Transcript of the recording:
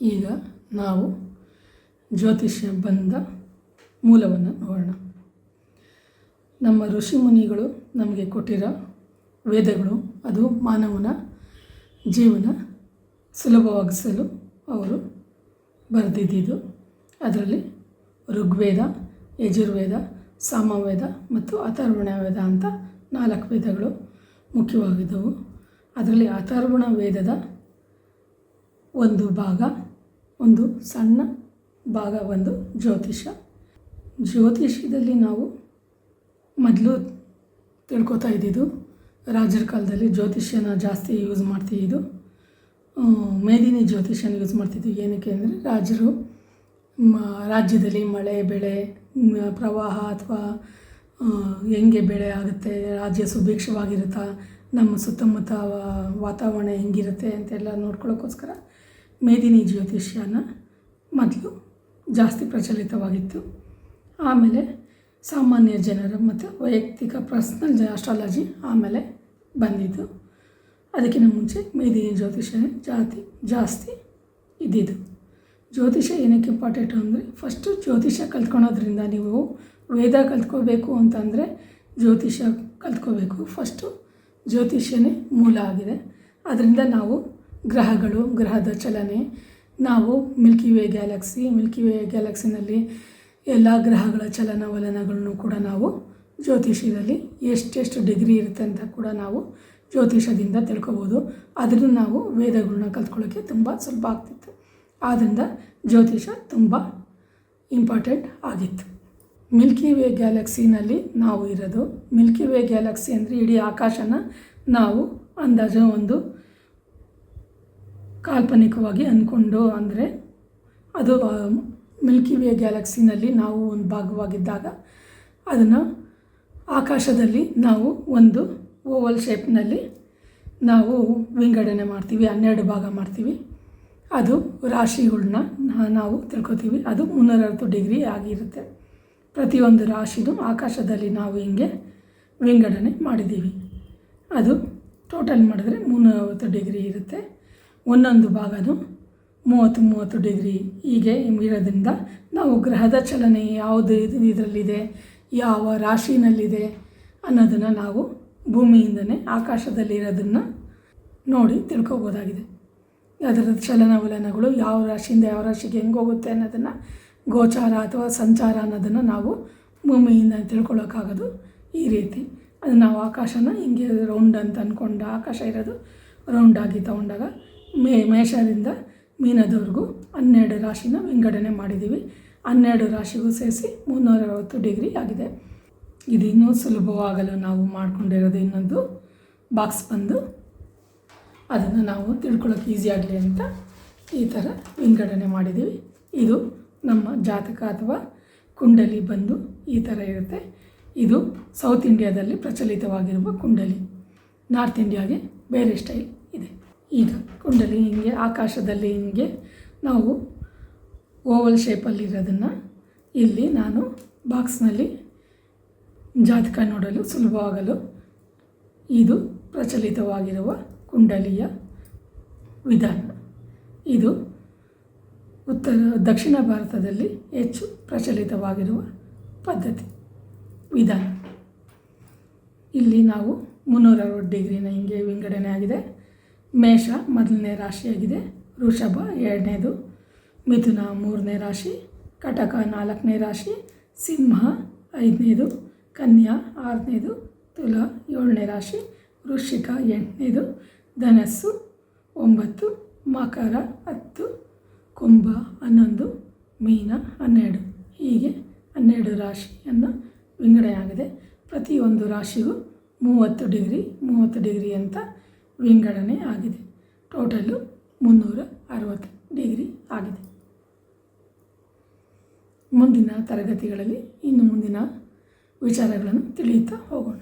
ಈಗ ನಾವು ಜ್ಯೋತಿಷ್ಯ ಬಂದ ಮೂಲವನ್ನು ನೋಡೋಣ. ನಮ್ಮ ಋಷಿ ಮುನಿಗಳು ನಮಗೆ ಕೊಟ್ಟಿರೋ ವೇದಗಳು, ಅದು ಮಾನವನ ಜೀವನ ಸುಲಭವಾಗಿಸಲು ಅವರು ಬರೆದಿದ್ದು ಅದರಲ್ಲಿ ಋಗ್ವೇದ, ಯಜುರ್ವೇದ, ಸಾಮವೇದ ಮತ್ತು ಅಥರ್ವಣ ವೇದ ಅಂತ ನಾಲ್ಕು ವೇದಗಳು ಮುಖ್ಯವಾಗಿದ್ದವು. ಅದರಲ್ಲಿ ಅಥರ್ವಣ ವೇದದ ಒಂದು ಭಾಗ, ಒಂದು ಸಣ್ಣ ಭಾಗ, ಒಂದು ಜ್ಯೋತಿಷ. ಜ್ಯೋತಿಷ್ಯದಲ್ಲಿ ನಾವು ಮೊದಲು ತಿಳ್ಕೊತಾ ಇದ್ದಿದ್ದು ರಾಜರ ಕಾಲದಲ್ಲಿ ಜ್ಯೋತಿಷ್ಯನ ಜಾಸ್ತಿ ಯೂಸ್ ಮಾಡ್ತಿದ್ದು ಮೇದಿನಿ ಜ್ಯೋತಿಷ್ಯನ ಯೂಸ್ ಮಾಡ್ತಿದ್ವಿ ಏನಕ್ಕೆ ಅಂದರೆ ರಾಜರು ರಾಜ್ಯದಲ್ಲಿ ಮಳೆ, ಬೆಳೆ ಪ್ರವಾಹ ಅಥವಾ ಹೆಂಗೆ ಬೆಳೆ ಆಗುತ್ತೆ, ರಾಜ್ಯ ಸುಭಿಕ್ಷವಾಗಿರುತ್ತಾ, ನಮ್ಮ ಸುತ್ತಮುತ್ತ ವಾತಾವರಣ ಹೆಂಗಿರುತ್ತೆ ಅಂತೆಲ್ಲ ನೋಡ್ಕೊಳ್ಳೋಕ್ಕೋಸ್ಕರ ಮೇದಿನಿ ಜ್ಯೋತಿಷ್ಯನ ಮೊದಲು ಜಾಸ್ತಿ ಪ್ರಚಲಿತವಾಗಿತ್ತು. ಆಮೇಲೆ ಸಾಮಾನ್ಯ ಜನರ ಮತ್ತು ವೈಯಕ್ತಿಕ ಪರ್ಸ್ನಲ್ ಜ ಅಸ್ಟ್ರಾಲಜಿ ಆಮೇಲೆ ಬಂದಿದ್ದು ಅದಕ್ಕಿಂತ ಮುಂಚೆ ಮೇದಿನಿ ಜ್ಯೋತಿಷ್ಯ ಜಾತಿ ಜಾಸ್ತಿ ಇದ್ದಿದ್ದು. ಜ್ಯೋತಿಷ್ಯ ಏನಕ್ಕೆ ಇಂಪಾರ್ಟೆಂಟು ಅಂದರೆ ಫಸ್ಟು ಜ್ಯೋತಿಷ್ಯ ಕಲ್ತ್ಕೊಳೋದ್ರಿಂದ ನೀವು ವೇದ ಕಲ್ತ್ಕೋಬೇಕು ಅಂತಂದರೆ ಜ್ಯೋತಿಷ್ಯ ಕಲ್ತ್ಕೋಬೇಕು. ಫಸ್ಟು ಜ್ಯೋತಿಷ್ಯನೇ ಮೂಲ ಆಗಿದೆ. ಅದರಿಂದ ನಾವು ಗ್ರಹಗಳು, ಗ್ರಹದ ಚಲನೆ. ನಾವು Milky Way galaxy Milky Way ಗ್ಯಾಲಕ್ಸಿನಲ್ಲಿ ಎಲ್ಲ ಗ್ರಹಗಳ ಚಲನವಲನಗಳನ್ನು ಕೂಡ ನಾವು ಜ್ಯೋತಿಷ್ಯದಲ್ಲಿ ಎಷ್ಟೆಷ್ಟು ಡಿಗ್ರಿ ಇರುತ್ತೆ ಅಂತ ಕೂಡ ನಾವು ಜ್ಯೋತಿಷದಿಂದ ತಿಳ್ಕೊಬೋದು. ಅದರಿಂದ ನಾವು ವೇದಗಳನ್ನ ಕಲ್ತ್ಕೊಳ್ಳೋಕ್ಕೆ ತುಂಬ ಸುಲಭ ಆಗ್ತಿತ್ತು. ಆದ್ದರಿಂದ ಜ್ಯೋತಿಷ ತುಂಬ ಇಂಪಾರ್ಟೆಂಟ್ ಆಗಿತ್ತು. ಮಿಲ್ಕಿ ವೇ ಗ್ಯಾಲಕ್ಸಿನಲ್ಲಿ ನಾವು ಇರೋದು ಮಿಲ್ಕಿ ವೇ ಗ್ಯಾಲಕ್ಸಿ ಅಂದರೆ ಇಡೀ ಆಕಾಶನ ನಾವು ಅಂದಾಜು ಒಂದು ಕಾಲ್ಪನಿಕವಾಗಿ ಅಂದ್ಕೊಂಡು ಅಂದರೆ ಅದು ಮಿಲ್ಕಿ ವೇ ಗ್ಯಾಲಕ್ಸಿನಲ್ಲಿ ನಾವು ಒಂದು ಭಾಗವಾಗಿದ್ದಾಗ ಅದನ್ನು ಆಕಾಶದಲ್ಲಿ ನಾವು ಒಂದು ಓವಲ್ ಶೇಪ್ನಲ್ಲಿ ನಾವು ವಿಂಗಡಣೆ ಮಾಡ್ತೀವಿ, ಹನ್ನೆರಡು ಭಾಗ ಮಾಡ್ತೀವಿ. ಅದು ರಾಶಿಗಳನ್ನ ನಾವು ತಿಳ್ಕೊತೀವಿ. ಅದು ಮುನ್ನೂರೈವತ್ತು ಡಿಗ್ರಿ ಆಗಿರುತ್ತೆ. ಪ್ರತಿಯೊಂದು ರಾಶಿನೂ ಆಕಾಶದಲ್ಲಿ ನಾವು ಹಿಂಗೆ ವಿಂಗಡಣೆ ಮಾಡಿದ್ದೀವಿ. ಅದು ಟೋಟಲ್ ಮಾಡಿದ್ರೆ ಮುನ್ನೂರೈವತ್ತು ಡಿಗ್ರಿ ಇರುತ್ತೆ. ಒಂದೊಂದು ಭಾಗನೂ ಮೂವತ್ತು ಮೂವತ್ತು ಡಿಗ್ರಿ ಹೀಗೆ ಇರೋದ್ರಿಂದ ನಾವು ಗ್ರಹದ ಚಲನೆ ಯಾವುದು ಇದು ಇದರಲ್ಲಿದೆ, ಯಾವ ರಾಶಿನಲ್ಲಿದೆ ಅನ್ನೋದನ್ನು ನಾವು ಭೂಮಿಯಿಂದನೇ ಆಕಾಶದಲ್ಲಿ ಇರೋದನ್ನು ನೋಡಿ ತಿಳ್ಕೊಬೋದಾಗಿದೆ. ಅದರ ಚಲನವಲನಗಳು ಯಾವ ರಾಶಿಯಿಂದ ಯಾವ ರಾಶಿಗೆ ಹೆಂಗೆ ಹೋಗುತ್ತೆ ಅನ್ನೋದನ್ನು ಗೋಚಾರ ಅಥವಾ ಸಂಚಾರ ಅನ್ನೋದನ್ನು ನಾವು ಭೂಮಿಯಿಂದ ತಿಳ್ಕೊಳ್ಳೋಕ್ಕಾಗೋದು ಈ ರೀತಿ. ಅದು ನಾವು ಆಕಾಶನ ಹಿಂಗೆ ರೌಂಡ್ ಅಂತ ಅಂದ್ಕೊಂಡು ಆಕಾಶ ಇರೋದು ರೌಂಡಾಗಿ ತಗೊಂಡಾಗ ಮೇ ಮೇಷದಿಂದ ಮೀನದವರೆಗೂ ಹನ್ನೆರಡು ರಾಶಿನ ವಿಂಗಡಣೆ ಮಾಡಿದ್ದೀವಿ. ಹನ್ನೆರಡು ರಾಶಿಗೂ ಸೇರಿಸಿ ಮುನ್ನೂರ ಅರವತ್ತು ಡಿಗ್ರಿ ಆಗಿದೆ. ಇದು ಇನ್ನೂ ಸುಲಭವಾಗಲು ನಾವು ಮಾಡಿಕೊಂಡಿರೋದು ಇನ್ನೊಂದು ಬಾಕ್ಸ್ ಬಂದು ಅದನ್ನು ನಾವು ತಿಳ್ಕೊಳ್ಳೋಕೆ ಈಸಿ ಆಗಲಿ ಅಂತ ಈ ಥರ ವಿಂಗಡಣೆ ಮಾಡಿದ್ದೀವಿ. ಇದು ನಮ್ಮ ಜಾತಕ ಅಥವಾ ಕುಂಡಲಿ ಬಂದು ಈ ಥರ ಇರುತ್ತೆ. ಇದು ಸೌತ್ ಇಂಡಿಯಾದಲ್ಲಿ ಪ್ರಚಲಿತವಾಗಿರುವ ಕುಂಡಲಿ. ನಾರ್ತ್ ಇಂಡಿಯಾಗೆ ಬೇರೆ ಸ್ಟೈಲ್. ಈಗ ಕುಂಡಲಿ ಹಿಂಗೆ, ಆಕಾಶದಲ್ಲಿ ಹಿಂಗೆ ನಾವು ಓವಲ್ ಶೇಪಲ್ಲಿರೋದನ್ನು ಇಲ್ಲಿ ನಾನು ಬಾಕ್ಸ್ನಲ್ಲಿ ಜಾತಕ ನೋಡಲು ಸುಲಭವಾಗಲು ಇದು ಪ್ರಚಲಿತವಾಗಿರುವ ಕುಂಡಲಿಯ ವಿಧಾನ. ಇದು ಉತ್ತರ, ದಕ್ಷಿಣ ಭಾರತದಲ್ಲಿ ಹೆಚ್ಚು ಪ್ರಚಲಿತವಾಗಿರುವ ಪದ್ಧತಿ, ವಿಧಾನ. ಇಲ್ಲಿ ನಾವು ಮುನ್ನೂರ ಅರವತ್ತು ಡಿಗ್ರಿನ ಹಿಂಗೆ ವಿಂಗಡಣೆ ಆಗಿದೆ. ಮೇಷ ಮೊದಲನೇ ರಾಶಿಯಾಗಿದೆ. ವೃಷಭ ಎರಡನೇದು. ಮಿಥುನ ಮೂರನೇ ರಾಶಿ. ಕಟಕ ನಾಲ್ಕನೇ ರಾಶಿ. ಸಿಂಹ ಐದನೇದು. ಕನ್ಯಾ ಆರನೇದು. ತುಲ ಏಳನೇ ರಾಶಿ. ವೃಶ್ಚಿಕ ಎಂಟನೇದು. ಧನಸ್ಸು ಒಂಬತ್ತು. ಮಕರ ಹತ್ತು. ಕುಂಭ ಹನ್ನೊಂದು. ಮೀನ ಹನ್ನೆರಡು. ಹೀಗೆ ಹನ್ನೆರಡು ರಾಶಿಯನ್ನು ವಿಂಗಡೆಯಾಗಿದೆ ಪ್ರತಿಯೊಂದು ರಾಶಿಗೂ ಮೂವತ್ತು ಡಿಗ್ರಿ ಮೂವತ್ತು ಡಿಗ್ರಿ ಅಂತ ವಿಂಗಡಣೆ ಆಗಿದೆ. ಟೋಟಲು ಮುನ್ನೂರ ಅರವತ್ತು ಡಿಗ್ರಿ ಆಗಿದೆ. ಮುಂದಿನ ತರಗತಿಗಳಲ್ಲಿ ಇನ್ನು ಮುಂದಿನ ವಿಚಾರಗಳನ್ನು ತಿಳಿಯುತ್ತಾ ಹೋಗೋಣ.